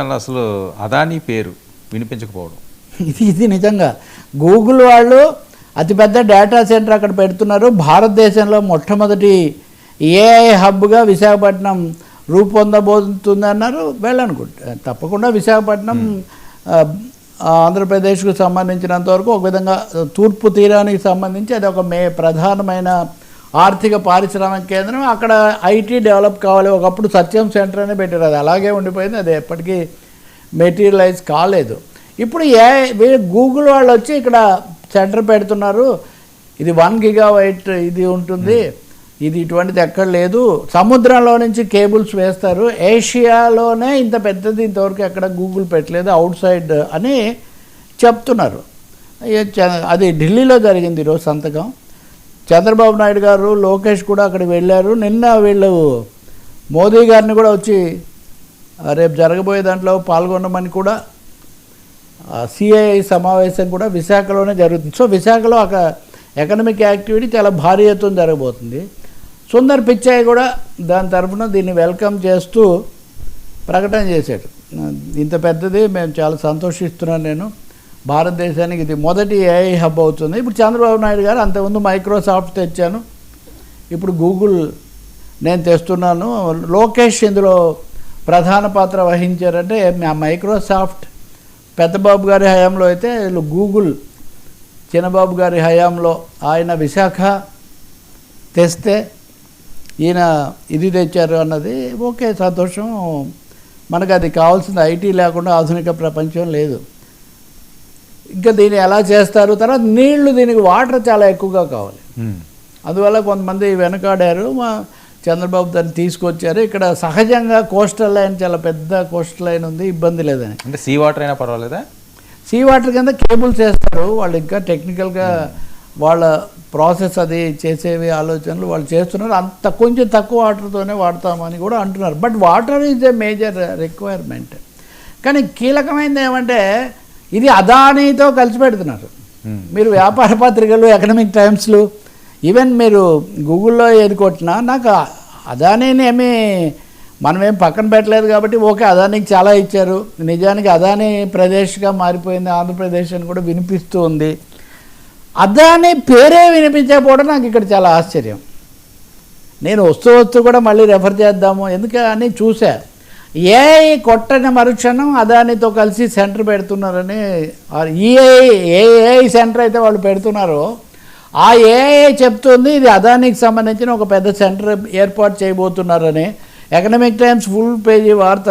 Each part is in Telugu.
అసలు అదానీ పేరు వినిపించకపోవడం. ఇది ఇది నిజంగా. గూగుల్ వాళ్ళు అతిపెద్ద డేటా సెంటర్ అక్కడ పెడుతున్నారు. భారతదేశంలో మొట్టమొదటి ఏఐ హబ్గా విశాఖపట్నం రూపొందబోతుంది అన్నారు వెళ్ళనుకుంటా తప్పకుండా విశాఖపట్నం ఆంధ్రప్రదేశ్కు సంబంధించినంత వరకు ఒక విధంగా తూర్పు తీరానికి సంబంధించి అది ఒక మే ప్రధానమైన ఆర్థిక పారిశ్రామిక కేంద్రం అక్కడ ఐటీ డెవలప్ కావాలి. ఒకప్పుడు సత్యం సెంటర్ అనే పెట్టారు. అది అలాగే ఉండిపోయింది. అది ఎప్పటికీ మెటీరియలైజ్ కాలేదు. ఇప్పుడు ఏ గూగుల్ వాళ్ళు వచ్చి ఇక్కడ సెంటర్ పెడుతున్నారు. ఇది వన్ గిగా వైట్ ఇది ఉంటుంది. ఇది ఇటువంటిది ఎక్కడ లేదు. సముద్రంలో నుంచి కేబుల్స్ వేస్తారు. ఏషియాలోనే ఇంత పెద్దది ఇంతవరకు ఎక్కడ గూగుల్ పెట్టలేదు. అవుట్ సైడ్ అని చెప్తున్నారు. అది ఢిల్లీలో జరిగింది ఈరోజు సంతకం. చంద్రబాబు నాయుడు గారు లోకేష్ కూడా అక్కడికి వెళ్ళారు. నిన్న వీళ్ళు మోదీ గారిని కూడా వచ్చి రేపు జరగబోయే దాంట్లో పాల్గొనమని కూడా సిఐఐ సమావేశం కూడా విశాఖలోనే జరుగుతుంది. సో విశాఖలో ఒక ఎకనమిక్ యాక్టివిటీ చాలా భారీ ఎత్తున జరగబోతుంది. సుందర్ పిచ్చాయి కూడా దాని తరఫున దీన్ని వెల్కమ్ చేస్తూ ప్రకటన చేశాడు. ఇంత పెద్దది మేము చాలా సంతోషిస్తున్నాను నేను. భారతదేశానికి ఇది మొదటి ఏఐ హబ్ అవుతుంది. ఇప్పుడు చంద్రబాబు నాయుడు గారు అంతకుముందు మైక్రోసాఫ్ట్ తెచ్చాను. ఇప్పుడు గూగుల్ నేను తెస్తున్నాను. లోకేష్ ఇందులో ప్రధాన పాత్ర వహించారంటే మా మైక్రోసాఫ్ట్ పెద్దబాబు గారి హయాంలో అయితే గూగుల్ చిన్నబాబు గారి హయాంలో ఆయన విశాఖ తెస్తే ఈయన ఇది తెచ్చారు అన్నది ఓకే సంతోషం. మనకు అది కావాల్సింది ఐటీ లేకుండా ఆధునిక ప్రపంచం లేదు. ఇంకా దీన్ని ఎలా చేస్తారు? తర్వాత నీళ్ళు దీనికి వాటర్ చాలా ఎక్కువగా కావాలి. అందువల్ల కొంతమంది వెనకాడారు మా చంద్రబాబు దాన్ని తీసుకొచ్చారు. ఇక్కడ సహజంగా కోస్టల్ లైన్ చాలా పెద్ద కోస్టల్ లైన్ ఉంది ఇబ్బంది లేదని. అంటే సీ వాటర్ అయినా పర్వాలేదా? సీ వాటర్ కింద కేబుల్స్ వేస్తారు వాళ్ళు ఇంకా టెక్నికల్గా వాళ్ళ ప్రాసెస్ అది చేసేవి ఆలోచనలు వాళ్ళు చేస్తున్నారు. అంత కొంచెం తక్కువ వాటర్తోనే వాడతామని కూడా అంటున్నారు. But water is a major requirement. కానీ కీలకమైనది ఏమంటే ఇది అదానీతో కలిసి పెడుతున్నారు. మీరు వ్యాపార పత్రికలు ఎకనామిక్ టైమ్స్లు ఈవెన్ మీరు గూగుల్లో ఏది కొట్టినా నాకు అదానీని ఏమీ మనమేం పక్కన పెట్టలేదు కాబట్టి ఓకే అదానికి చాలా ఇచ్చారు. నిజానికి అదానీ ప్రదేశ్గా మారిపోయింది ఆంధ్రప్రదేశ్ అని కూడా వినిపిస్తూ ఉంది. అదానీ పేరే వినిపించకపోవడం నాకు ఇక్కడ చాలా ఆశ్చర్యం. నేను వస్తూ వస్తూ కూడా మళ్ళీ రెఫర్ చేద్దాము ఎందుకని చూసా. ఏఐ కొట్టని మరుక్షణం అదానితో కలిసి సెంటర్ పెడుతున్నారని ఈఐ ఏ ఏఐ సెంటర్ అయితే వాళ్ళు పెడుతున్నారో ఆ ఏఐ చెప్తుంది ఇది అదానికి సంబంధించిన ఒక పెద్ద సెంటర్ ఏర్పాటు చేయబోతున్నారని ఎకనామిక్ టైమ్స్ ఫుల్ పేజీ వార్త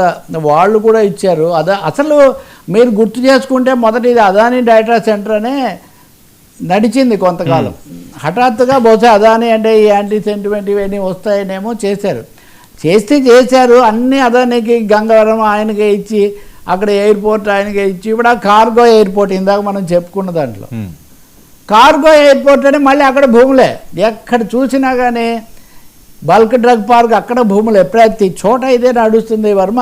వాళ్ళు కూడా ఇచ్చారు. అదా అసలు మీరు గుర్తు చేసుకుంటే మొదటి ఇది అదాని డేటా సెంటర్ అనే నడిచింది కొంతకాలం. హఠాత్తుగా బహుశా అదాని అంటే ఈ యాంటీ సెంటిమెంట్ ఇవన్నీ వస్తాయనేమో చేశారు. చేస్తే చేశారు అన్నీ అదానికి గంగవరం ఆయనకే ఇచ్చి అక్కడ ఎయిర్పోర్ట్ ఆయనకే ఇచ్చి ఇప్పుడు ఆ కార్గో ఎయిర్పోర్ట్ ఇందాక మనం చెప్పుకున్న దాంట్లో. కార్గో ఎయిర్పోర్ట్ అని మళ్ళీ అక్కడ భూములే. ఎక్కడ చూసినా కానీ బల్క్ డ్రగ్ పార్క్ అక్కడ భూములే. ప్రతి చోట ఇదే నడుస్తుంది వర్మ.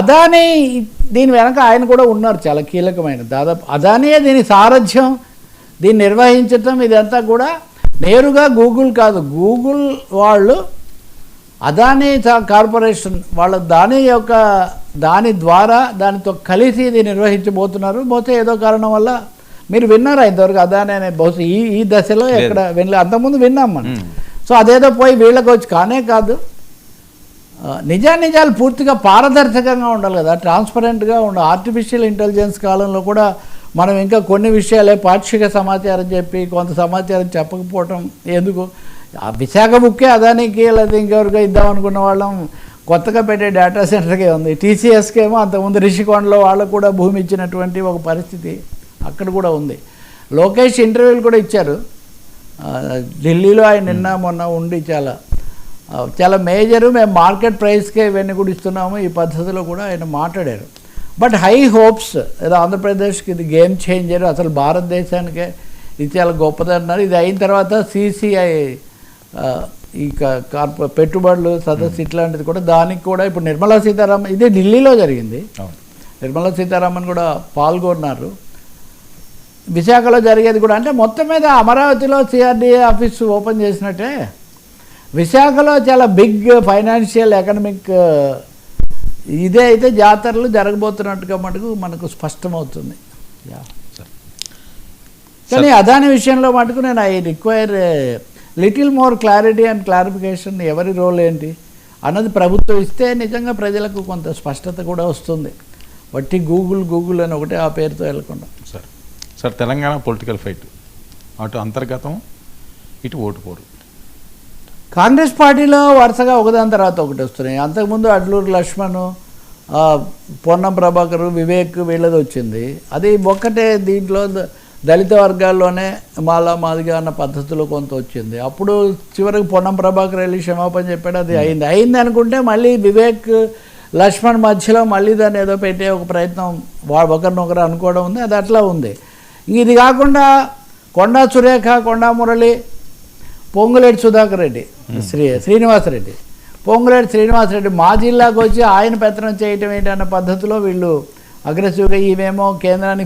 అదానీ దీని వెనక ఆయన కూడా ఉన్నారు చాలా కీలకమైన. దాదాపు అదానియే దీని సారథ్యం దీన్ని నిర్వహించటం ఇదంతా కూడా నేరుగా గూగుల్ కాదు. గూగుల్ వాళ్ళు అదానీ కార్పొరేషన్ వాళ్ళ దాని యొక్క దాని ద్వారా దానితో కలిసి ఇది నిర్వహించబోతున్నారు. బహుశా ఏదో కారణం వల్ల మీరు విన్నారా ఇంతవరకు అదాని అనే బహుశా ఈ ఈ దశలో ఎక్కడ వినలే. అంతకుముందు విన్నాం మనం. సో అదేదో పోయి వీళ్ళకి వచ్చి కానే కాదు. నిజానిజాలు పూర్తిగా పారదర్శకంగా ఉండాలి కదా. ట్రాన్స్పరెంట్గా ఉండాలి ఆర్టిఫిషియల్ ఇంటెలిజెన్స్ కాలంలో కూడా మనం ఇంకా కొన్ని విషయాలే పాక్షిక సమాచారం చెప్పి కొంత సమాచారం చెప్పకపోవటం ఎందుకు? ఆ విశాఖ బుక్కే అదానికి లేదా ఇంకెవరికో ఇద్దాం అనుకున్న వాళ్ళం కొత్తగా పెట్టే డేటా సెంటర్కే ఉంది. టీసీఎస్కి ఏమో అంతకుముందు రిషికొండలో వాళ్ళకు కూడా భూమి ఇచ్చినటువంటి ఒక పరిస్థితి అక్కడ కూడా ఉంది. లోకేష్ ఇంటర్వ్యూలు కూడా ఇచ్చారు. ఢిల్లీలో ఆయన నిన్న మొన్న ఉండి చాలా చాలా మేజరు. మేము మార్కెట్ ప్రైస్కే ఇవన్నీ కూడా ఇస్తున్నాము. ఈ పద్ధతిలో కూడా ఆయన మాట్లాడారు. బట్ హై హోప్స్ ఏదో ఆంధ్రప్రదేశ్కి ఇది గేమ్ చేంజర్. అసలు భారతదేశానికే ఇది చాలా గొప్పది అన్నారు ఇది అయిన తర్వాత సిసిఐ ఈ కార్పొ పెట్టుబడులు సదస్సు ఇట్లాంటిది కూడా దానికి కూడా ఇప్పుడు నిర్మలా సీతారామన్ ఇది ఢిల్లీలో జరిగింది. నిర్మలా సీతారామన్ కూడా పాల్గొన్నారు. విశాఖలో జరిగేది కూడా అంటే మొత్తం మీద అమరావతిలో సిఆర్డీఏ ఆఫీస్ ఓపెన్ చేసినట్టే. విశాఖలో చాలా బిగ్ ఫైనాన్షియల్ ఎకనమిక్ ఇదే అయితే జాతరలు జరగబోతున్నట్టుగా మటుకు మనకు స్పష్టమవుతుంది. యా. సార్. కానీ అదాని విషయంలో మటుకు నేను I require little more clarity and clarification ఎవరి రోల్ ఏంటి? అన్నది ప్రభుత్వం ఇస్తే నిజంగా ప్రజలకు కొంత స్పష్టత కూడా వస్తుంది. వట్టి గూగుల్ గూగుల్ అని ఒకటే ఆ పేరుతో వెళ్ళకుండా. Sir sir Telangana political fight అటు అంతర్గతం ఇటు ఓటు పోరు. కాంగ్రెస్ పార్టీలో వరుసగా ఒకదాని తర్వాత ఒకటి వస్తున్నాయి. అంతకుముందు అడ్లూరు లక్ష్మణ్ పొన్నం ప్రభాకర్ వివేక్ వీళ్ళది వచ్చింది. అది ఒక్కటే దీంట్లో దళిత వర్గాల్లోనే మాలా మాదిగా అన్న పద్ధతిలో కొంత వచ్చింది. అప్పుడు చివరికి పొన్నం ప్రభాకర్ వెళ్ళి క్షమాపణ చెప్పాడు అది అయింది. అయింది అనుకుంటే మళ్ళీ వివేక్ లక్ష్మణ్ మధ్యలో మళ్ళీ దాన్ని ఏదో పెట్టే ఒక ప్రయత్నం వా ఒకరినొకరు అనుకోవడం ఉంది అది అట్లా ఉంది. ఇది కాకుండా కొండా సురేఖ కొండా మురళి పొంగులేటి సుధాకర్ రెడ్డి శ్రీ శ్రీనివాసరెడ్డి పొంగులేటి శ్రీనివాసరెడ్డి మా జిల్లాకు వచ్చి ఆయన పెత్తనం చేయటం ఏంటి అన్న పద్ధతిలో వీళ్ళు అగ్రెసివ్గా ఈమెమో కేంద్రానికి